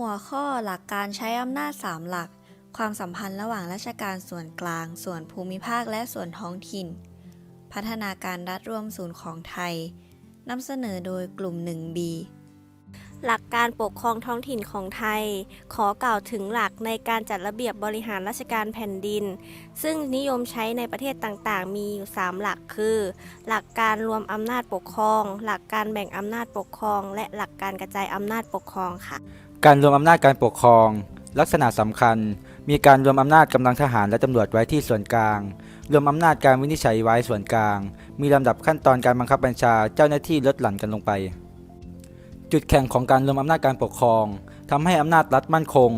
หัวข้อหลักการใช้อำนาจ 3 หลัก ความสัมพันธ์ระหว่างราชการส่วนกลาง ส่วนภูมิภาคและส่วนท้องถิ่น พัฒนาการรัฐร่วมศูนย์ของไทยนำเสนอโดยกลุ่ม 1B หลักการปกครองท้องถิ่นของไทย ขอกล่าวถึงหลักในการจัดระเบียบบริหารราชการแผ่นดิน ซึ่งนิยมใช้ในประเทศต่างๆ มีอยู่ 3 หลักคือ หลักการรวมอำนาจปกครอง หลักการแบ่งอำนาจปกครอง และหลักการกระจายอำนาจปกครองค่ะ การรวมอำนาจการปกครอง ลักษณะสำคัญ มีการรวมอำนาจกำลังทหารและตำรวจไว้ที่ส่วนกลาง รวมอำนาจการวินิจฉัยไว้ส่วนกลาง มีลำดับขั้นตอนการบังคับบัญชาเจ้าหน้าที่ลดหลั่นกันลงไป จุดแข็งของการรวมอำนาจการปกครองทำให้อำนาจรัฐมั่นคง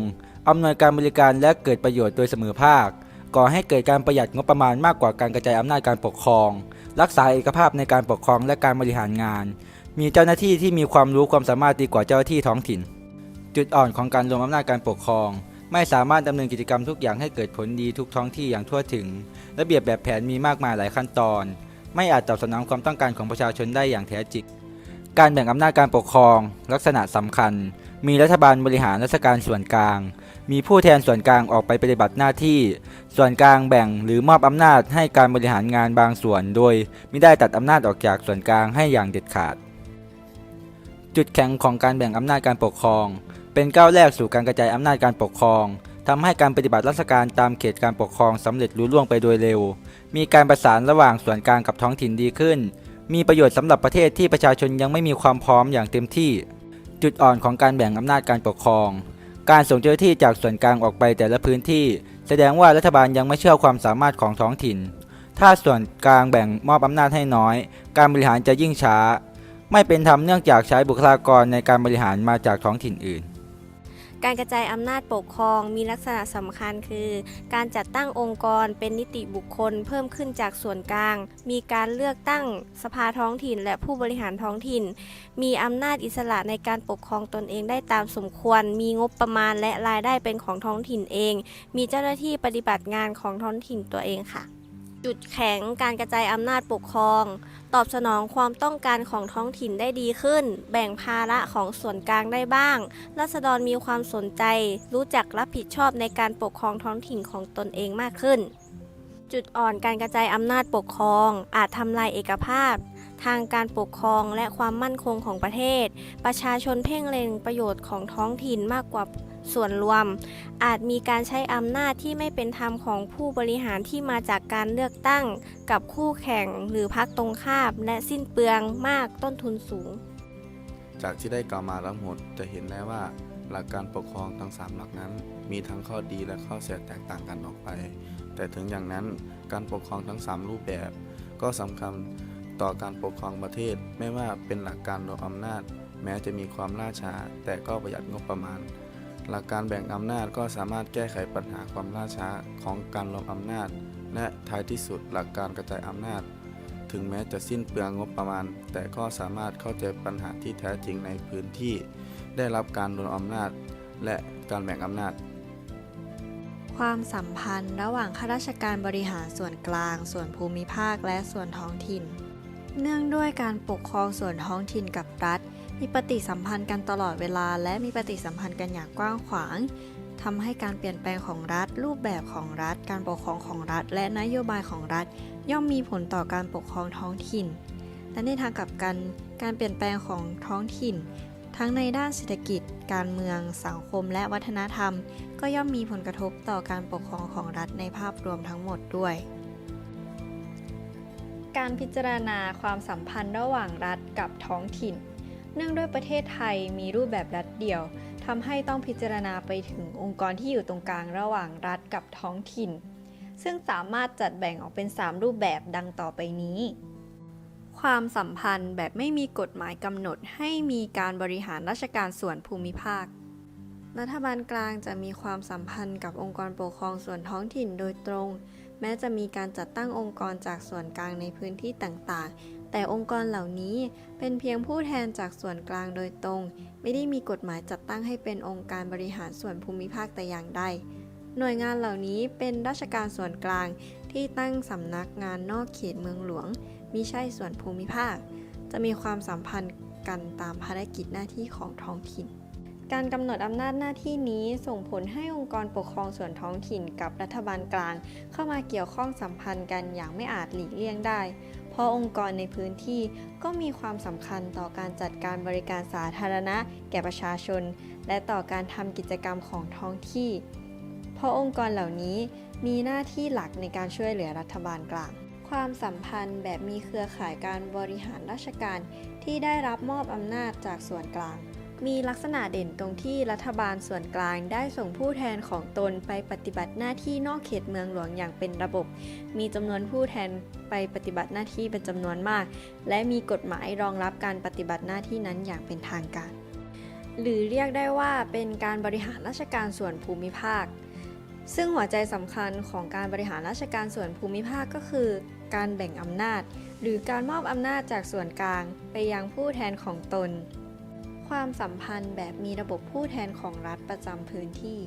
อำนวยการบริการและเกิดประโยชน์โดยเสมอภาค ก่อให้เกิดการประหยัดงบประมาณมากกว่าการกระจายอำนาจการปกครอง รักษาเอกภาพในการปกครองและการบริหารงาน มีเจ้าหน้าที่ที่มีความรู้ความสามารถดีกว่าเจ้าหน้าที่ท้องถิ่น จุดอ่อนของการรวมอำนาจการปกครอง ไม่สามารถดำเนินกิจกรรมทุกอย่างให้เกิดผลดีทุกท้องที่อย่างทั่วถึง ระเบียบแบบแผนมีมากมายหลายขั้นตอน ไม่อาจตอบสนองความต้องการของประชาชนได้อย่างแท้จริงการแบ่งอำนาจการปกครอง ลักษณะสำคัญ มีรัฐบาลบริหารราชการส่วนกลาง มีผู้แทนส่วนกลางออกไปปฏิบัติหน้าที่ ส่วนกลางแบ่งหรือมอบอำนาจให้การบริหารงานบางส่วน โดยไม่ได้ตัดอำนาจออกจากส่วนกลางให้อย่างเด็ดขาด จุดแข็งของการแบ่งอำนาจการปกครอง เป็นก้าวแรกสู่การกระจายอำนาจการปกครองทำให้การปฏิบัติราชการตามเขตการปกครองสำเร็จลุล่วงไปโดยเร็ว มีการประสานระหว่างส่วนกลางกับท้องถิ่นดีขึ้น มีประโยชน์สำหรับประเทศที่ประชาชนยังไม่มีความพร้อมอย่างเต็มที่ จุดอ่อนของการแบ่งอำนาจการปกครอง การส่งเจ้าหน้าที่จากส่วนกลางออกไปแต่ละพื้นที่ แสดงว่ารัฐบาลยังไม่เชื่อความสามารถของท้องถิ่น ถ้าส่วนกลางแบ่งมอบอำนาจให้น้อย การบริหารจะยิ่งช้า ไม่เป็นธรรมเนื่องจากใช้บุคลากรในการบริหารมาจากท้องถิ่นอื่น การกระจายอำนาจปกครองมีลักษณะสำคัญคือ การจัดตั้งองค์กรเป็นนิติบุคคลเพิ่มขึ้นจากส่วนกลาง มีการเลือกตั้งสภาท้องถิ่น และผู้บริหารท้องถิ่น มีอำนาจอิสระในการปกครองตนเองได้ตามสมควร มีงบประมาณและรายได้เป็นของท้องถิ่นเอง มีเจ้าหน้าที่ปฏิบัติงานของท้องถิ่นตัวเองค่ะ จุดแข็งการกระจายอำนาจปกครอง ตอบสนองความต้องการของท้องถิ่นได้ดีขึ้น แบ่งภาระของส่วนกลางได้บ้าง รัษฎรมีความสนใจ รู้จักรับผิดชอบในการปกครองท้องถิ่นของตนเองมากขึ้น จุดอ่อนการกระจายอำนาจปกครอง อาจทำลายเอกภาพ ทางการปกครองและความมั่นคงของประเทศ ประชาชนเพ่งเล็งประโยชน์ของท้องถิ่นมากกว่าส่วนรวม อาจมีการใช้อำนาจที่ไม่เป็นธรรมของผู้บริหารที่มาจากการเลือกตั้ง กับคู่แข่งหรือพักตรงข้ามและสิ้นเปลืองมากต้นทุนสูง จากที่ได้กล่าวมาทั้งหมดจะเห็นได้ว่าหลักการปกครองทั้ง 3 หลักนั้น มีทั้งข้อดีและข้อเสียแตกต่างกันออกไป แต่ถึงอย่างนั้นการปกครองทั้ง 3 รูปแบบ ก็สำคัญ ต่อการปกครองประเทศ ไม่ว่าเป็นหลักการรวมอำนาจ แม้จะมีความล่าช้า แต่ก็ประหยัดงบประมาณ หลักการแบ่งอำนาจก็สามารถแก้ไขปัญหาความล่าช้าของการรวมอำนาจ และท้ายที่สุดหลักการกระจายอำนาจ ถึงแม้จะสิ้นเปลืองงบประมาณ แต่ก็สามารถเข้าใจปัญหาที่แท้จริงในพื้นที่ ได้รับการรวมอำนาจ และการแบ่งอำนาจความสัมพันธ์ระหว่างข้าราชการบริหารส่วนกลาง ส่วนภูมิภาค และส่วนท้องถิ่น เนื่องด้วยการปกครองส่วนท้องถิ่นกับรัฐ มีปฏิสัมพันธ์กันตลอดเวลา และมีปฏิสัมพันธ์กันอย่างกว้างขวางทำให้การเปลี่ยนแปลงของรัฐ รูปแบบของรัฐ การปกครองของรัฐ และนโยบายของรัฐ ย่อมมีผลต่อการปกครองท้องถิ่น และในทางกลับกัน การเปลี่ยนแปลงของท้องถิ่น ทั้งในด้านเศรษฐกิจ การเมือง สังคม และวัฒนธรรม ก็ย่อมมีผลกระทบต่อการปกครองของรัฐในภาพรวมทั้งหมดด้วย การพิจารณาความสัมพันธ์ระหว่างรัฐกับท้องถิ่น เนื่องด้วยประเทศไทยมีรูปแบบรัฐเดี่ยวทำให้ต้องพิจารณาไปถึงองค์กรที่อยู่ตรงกลางระหว่างรัฐกับท้องถิ่น ซึ่งสามารถจัดแบ่งออกเป็น 3 รูปแบบดังต่อไปนี้ ความสัมพันธ์แบบไม่มีกฎหมายกำหนดให้มีการบริหารราชการส่วนภูมิภาค รัฐบาลกลางจะมีความสัมพันธ์กับองค์กรปกครองส่วนท้องถิ่นโดยตรง แม้จะมีการจัดตั้งองค์กรจากส่วนกลางในพื้นที่ต่างๆ แต่องค์กรเหล่านี้เป็นเพียงผู้แทนจากส่วนกลางโดยตรง ไม่ได้มีกฎหมายจัดตั้งให้เป็นองค์การบริหารส่วนภูมิภาคแต่อย่างใด หน่วยงานเหล่านี้เป็นราชการส่วนกลางที่ตั้งสำนักงานนอกเขตเมืองหลวงมิใช่ส่วนภูมิภาค จะมีความสัมพันธ์กันตามภารกิจหน้าที่ของท้องถิ่น การกำหนดอำนาจหน้าที่นี้ส่งผลให้องค์กรปกครองส่วนท้องถิ่นกับรัฐบาลกลาง เข้ามาเกี่ยวข้องสัมพันธ์กันอย่างไม่อาจหลีกเลี่ยงได้ เพราะองค์กรในพื้นที่ก็มีความสำคัญต่อการจัดการบริการสาธารณะ แก่ประชาชน และต่อการทำกิจกรรมของท้องที่ เพราะองค์กรเหล่านี้มีหน้าที่หลักในการช่วยเหลือรัฐบาลกลางความสัมพันธ์แบบมีเครือข่ายการบริหารราชการที่ได้รับมอบอำนาจจากส่วนกลาง มีลักษณะเด่นตรงที่รัฐบาลส่วนกลางได้ส่งผู้แทนของตนไปปฏิบัติหน้าที่นอกเขตเมืองหลวงอย่างเป็นระบบ มีจำนวนผู้แทนไปปฏิบัติหน้าที่เป็นจำนวนมาก และมีกฎหมายรองรับการปฏิบัติหน้าที่นั้นอย่างเป็นทางการ หรือเรียกได้ว่าเป็นการบริหารราชการส่วนภูมิภาค ซึ่งหัวใจสำคัญของการบริหารราชการส่วนภูมิภาคก็คือ การแบ่งอำนาจ หรือการมอบอำนาจจากส่วนกลางไปยังผู้แทนของตน ความสัมพันธ์แบบมีระบบผู้แทนของรัฐประจำพื้นที่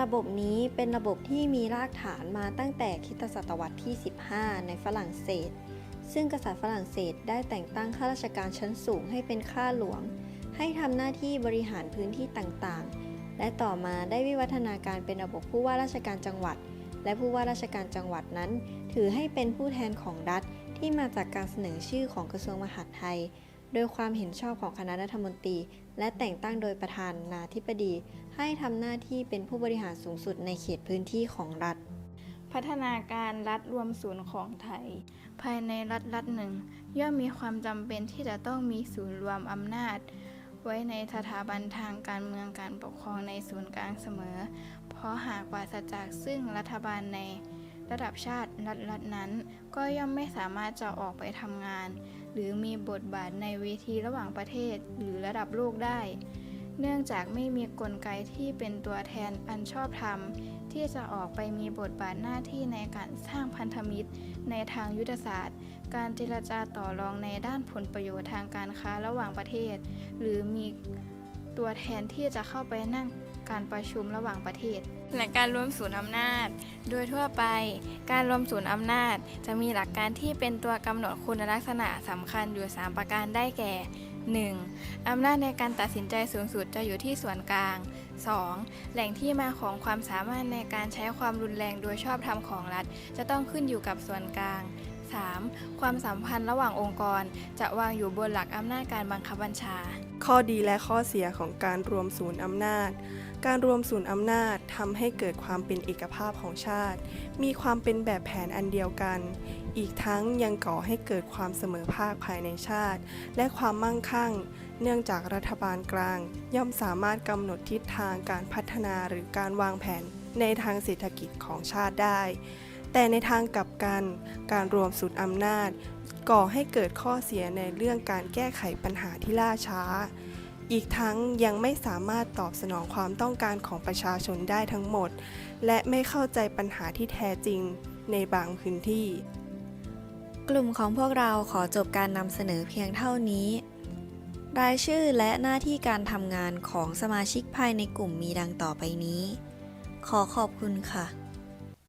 ระบบนี้เป็นระบบที่มีรากฐานมาตั้งแต่คิตศตวรรษที่ 15 ในฝรั่งเศส ซึ่งกษัตริย์ฝรั่งเศสได้แต่งตั้งข้าราชการชั้นสูงให้เป็นข้าหลวง ให้ทำหน้าที่บริหารพื้นที่ต่างๆ และต่อมาได้วิวัฒนาการเป็นระบบผู้ว่าราชการจังหวัด และผู้ว่าราชการจังหวัดนั้น ถือให้เป็นผู้แทนของรัฐที่มาจากการเสนอชื่อของกระทรวงมหาดไทย โดยความเห็นชอบของคณะรัฐมนตรี และแต่งตั้งโดยประธานาธิบดี ให้ทำหน้าที่เป็นผู้บริหารสูงสุดในเขตพื้นที่ของรัฐ พัฒนาการรัฐรวมศูนย์ของไทย ภายในรัฐรัฐหนึ่ง ย่อมมีความจำเป็นที่จะต้องมีศูนย์รวมอำนาจ ไว้ในสถาบันทางการเมืองการปกครองในศูนย์กลางเสมอ เพราะหากปราศจากซึ่งรัฐบาลในระดับชาติรัฐรัฐนั้น ก็ย่อมไม่สามารถจะออกไปทำงาน หรือมีบทบาทในเวทีระหว่างประเทศหรือระดับโลกได้ เนื่องจากไม่มีกลไกที่เป็นตัวแทนอันชอบธรรม ที่จะออกไปมีบทบาทหน้าที่ในการสร้างพันธมิตร ในทางยุทธศาสตร์ การเจรจาต่อรองในด้านผลประโยชน์ทางการค้าระหว่างประเทศ หรือมีตัวแทนที่จะเข้าไปนั่ง การประชุมระหว่างประเทศ และการรวมศูนย์อำนาจ โดยทั่วไป การรวมศูนย์อำนาจ จะมีหลักการที่เป็นตัวกำหนดคุณลักษณะสำคัญอยู่ 3 ประการได้แก่ 1. อำนาจในการตัดสินใจสูงสุดจะอยู่ที่ส่วนกลาง 2. แหล่งที่มาของความสามารถในการใช้ความรุนแรงโดยชอบธรรมของรัฐ จะต้องขึ้นอยู่กับส่วนกลาง 3. ความสัมพันธ์ระหว่างองค์กร จะวางอยู่บนหลักอำนาจการบังคับบัญชา ข้อดีและข้อเสียของการรวมศูนย์อำนาจ การรวมศูนย์อำนาจทำให้เกิดความเป็นเอกภาพของชาติ มีความเป็นแบบแผนอันเดียวกัน อีกทั้งยังก่อให้เกิดความเสมอภาคภายในชาติ และความมั่งคั่ง เนื่องจากรัฐบาลกลาง ย่อมสามารถกำหนดทิศทางการพัฒนาหรือการวางแผนในทางเศรษฐกิจของชาติได้ แต่ในทางกลับกัน การรวมศูนย์อำนาจ ก่อให้เกิดข้อเสียในเรื่องการแก้ไขปัญหาที่ล่าช้า อีกทั้งยังไม่สามารถตอบสนองความต้องการของประชาชนได้ทั้งหมด และไม่เข้าใจปัญหาที่แท้จริงในบางพื้นที่ กลุ่มของพวกเราขอจบการนำเสนอเพียงเท่านี้ รายชื่อและหน้าที่การทำงานของสมาชิกภายในกลุ่มมีดังต่อไปนี้ ขอขอบคุณค่ะ